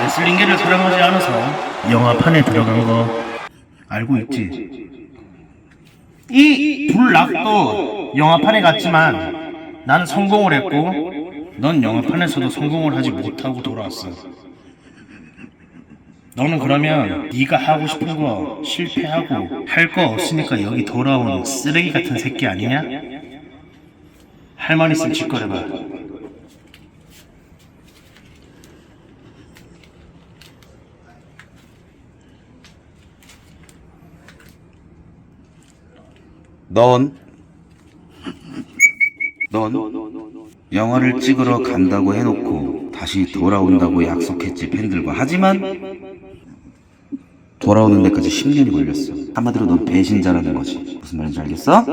레슬링계를 사랑하지 않아서 영화판에 들어간 거 알고 있지? 이 불락도 영화판에 갔지만 나는 성공을 했고 넌 영화판에서도 성공을 하지 못하고 돌아왔어. 너는 그러면 네가 하고 싶은 거 실패하고 할 거 없으니까 여기 돌아온 쓰레기 같은 새끼 아니냐? 할 말 있으면 짓거려봐. 넌, 넌 영화를 찍으러 간다고 해놓고 다시 돌아온다고 약속했지 팬들과 하지만 돌아오는 데까지 10년이 걸렸어. 한마디로 넌 배신자라는 거지. 무슨 말인지 알겠어?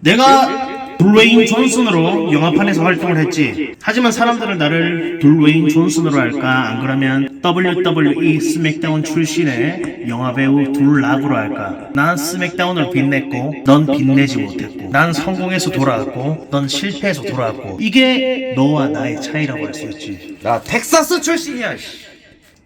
내가 둘웨인 존슨으로 영화판에서 활동을 했지. 하지만 사람들은 나를 둘웨인 존슨으로 할까? 안 그러면 WWE 스맥다운 출신의 영화배우 둘락으로 할까? 난 스맥다운을 빛냈고, 넌 빛내지 못했고, 난 성공해서 돌아왔고, 넌 실패해서 돌아왔고, 이게 너와 나의 차이라고 할 수 있지. 나 텍사스 출신이야.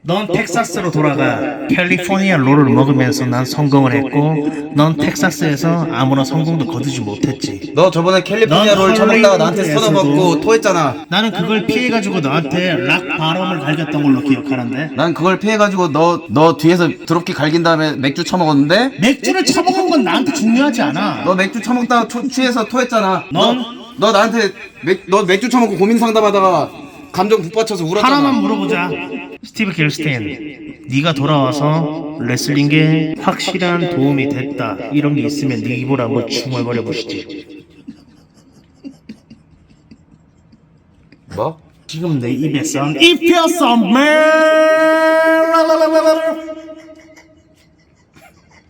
넌 텍사스로 돌아가 캘리포니아 롤을 먹으면서 난 성공을 했고 넌 텍사스에서 아무런 성공도 거두지 못했지 너 저번에 캘리포니아 롤 처먹다가 나한테 스토너 먹고 토했잖아. 나는 그걸 피해가지고 너한테 락 발음을 갈겼던 걸로 기억하는데 난 그걸 피해가지고 너, 너 뒤에서 드롭킥 갈긴 다음에 맥주 처먹었는데? 맥주를 처먹은 건 나한테 중요하지 않아 너 맥주 처먹다가 초, 취해서 토했잖아. 넌? 너, 너 나한테 맥, 너 맥주 처먹고 고민 상담하다가 감정 북받쳐서 울었잖아. 하나만 물어보자 스티브 길스테인 네가 돌아와서 레슬링에 확실한 도움이 됐다 이런 게 있으면 네 입을 한번 중얼거려 보시지 뭐? 지금 내 입에서 입혔어 man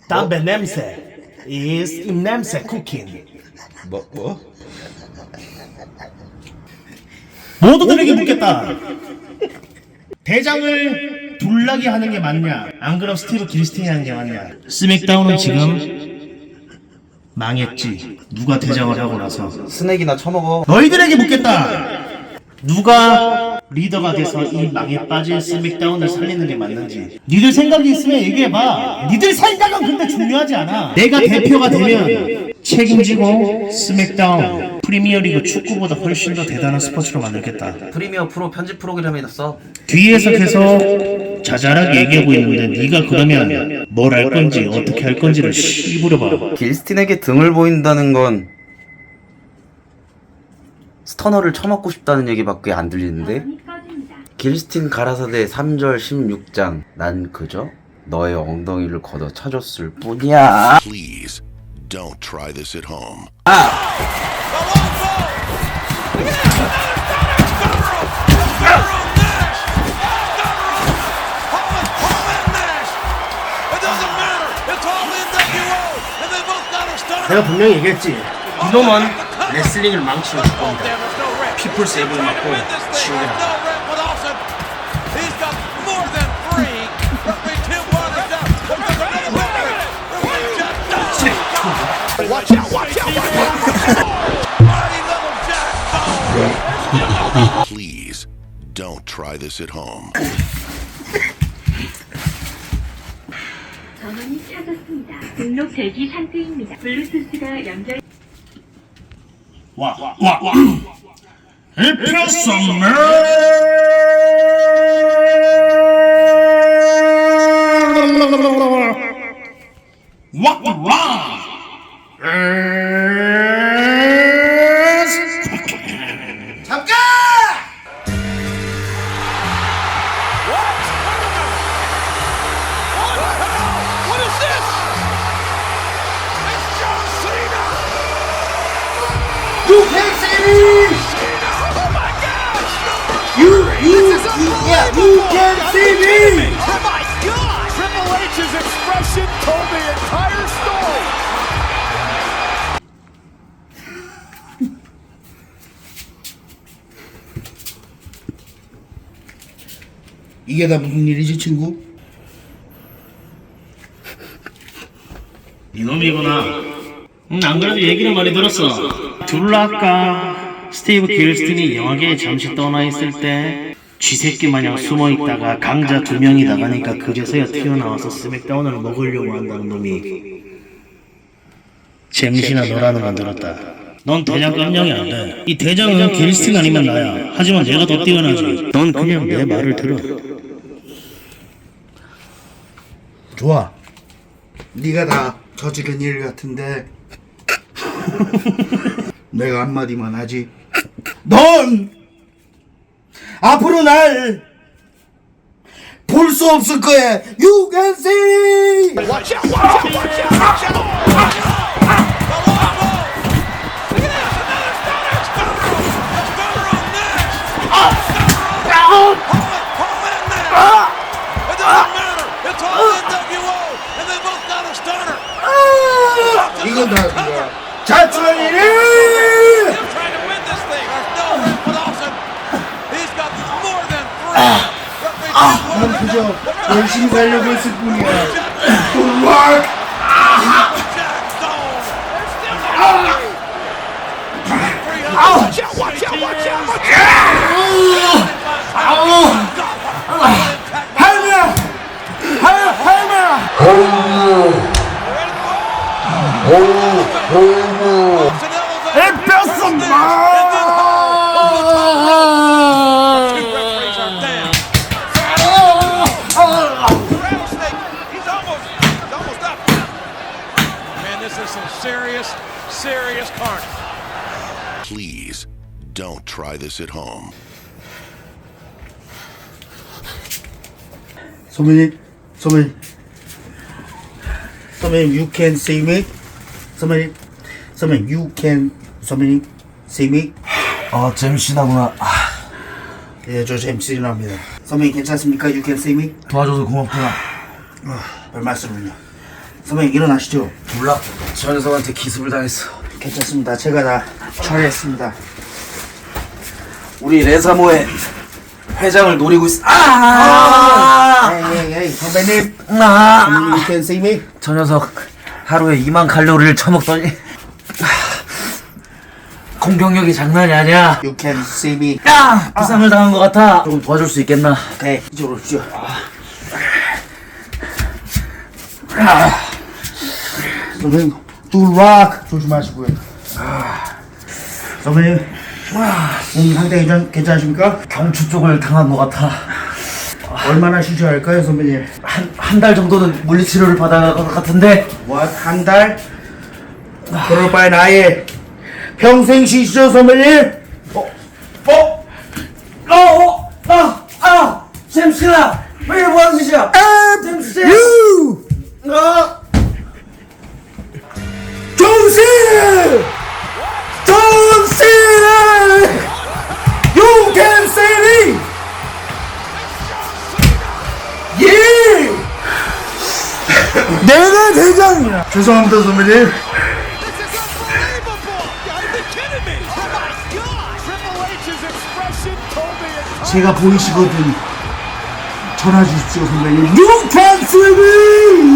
담배 냄새 is 입 냄새 쿠킹 뭐? 뭐? 모두들에게 묻겠다 대장을 둘락이 하는 게 맞냐 안 그럼 스티브 길스틴이 하는 게 맞냐 스맥다운은 지금 망했지 누가 대장을 하고 나서 스낵이나 처먹어. 너희들에게 묻겠다. 누가 리더가 돼서 이 망에 빠진 스맥다운을 살리는 게 맞는지. 니들 생각이 있으면 얘기해봐. 니들 생각은 근데 중요하지 않아. 내가 대표가 되면 책임지고 스맥다운 프리미어리그 축구보다 훨씬 더 대단한 스포츠로 만들겠다. 프리미어 프로 편집 프로그램에 써. 뒤에서 계속 자잘하게 얘기하고 있는데 네가 그러면 뭘 할 건지 어떻게 할 건지를 씨부려봐. 길스틴에게 등을 보인다는 건 스터너를 처먹고 싶다는 얘기밖에 안 들리는데 길스틴 가라사대 3절 16장 난 그저 너의 엉덩이를 걷어 차줬을 뿐이야 Please don't try this at home. 내가 분명히 얘기했지. 이놈은 레슬링을 망치고 줄 겁니다. 피플스 앱을 맞고 지옥이라. Please don't try this at home. 전원이 켜졌습니다. 등록 대기 상태입니다. 블루투스가 연결. 와, 와, 와. 입혔어, What the wrong? You can't see me! Oh my gosh! You, you, you, yeah, you can't see me! Oh my God! Triple H's expression told the entire story. 이게 다 무슨 일이지, 친구? 이놈이구나. 응, 안 그래도 얘기는 많이 들었어. 둘라 아까 스티브 길스틴이 영화계에 잠시 떠나 있을 때 쥐새끼 마냥 숨어 있다가 강자 두 명이 나가니까 그제서야 튀어나와서 스맥다운을 먹으려고 한다는 놈이 잼시나 너라는 건 들었다. 넌 대장 깜냥이 안 돼. 이 대장은 게리스팅 아니면 나야. 하지만 내가 더 뛰어나지. 넌 그냥 내 말을 들어. 좋아. 네가 다 저지른 일 같은데 내가 한마디만 하지. 넌 앞으로 날 볼 수 없을 거야. You can. 살려고 했을 뿐이야. Out, watch out! 할매야, 할 할매야. serious, serious carnage. Please don't try this at home. 소민이, 소민, 소민, you can see me. 소민이, 소민, you can, 소민이, see me. 아 잼씨나구나 아, 예, 저 잼스리랍니다. 소민이 괜찮습니까? You can see me. 도와줘서 고맙구나 별 말씀을요. 선배님 일어나시죠. 몰라 저 녀석한테 기습을 당했어 괜찮습니다. 제가 다 처리했습니다. 우리 레사모의 회장을 노리고 있어 아! 에이, 에이, 에이, 선배님. 아! you can see me. 저 녀석 하루에 2만 칼로리를 처먹더니 아, 공격력이 장난이 아니야 You can see me. 야! 부상을 당한 것 같아 조금 도와줄 수 있겠나 네, 이쪽으로 오십시오. 선배님, do rock 조심하시고요. 선배님, 몸 상태 괜찮, 괜찮으십니까? 경추 쪽을 당한 것 같아 얼마나 쉬셔야 할까요, 선배님? 한 한 달 정도는 물리치료를 받아야 할것 같은데 What? 한 달? 그럴 바엔 아예 평생 쉬시죠, 선배님? 어? 어? 어? 아! 아! 잼씨나! 왜 뭐하는 짓이야? 잼씨! You! 아! John Cena! You can see me! 예! 내가 대장이야! 죄송합니다, 선배님. Oh it. 제가 보이시거든. 전화 주십시오, 선배님. You can see me!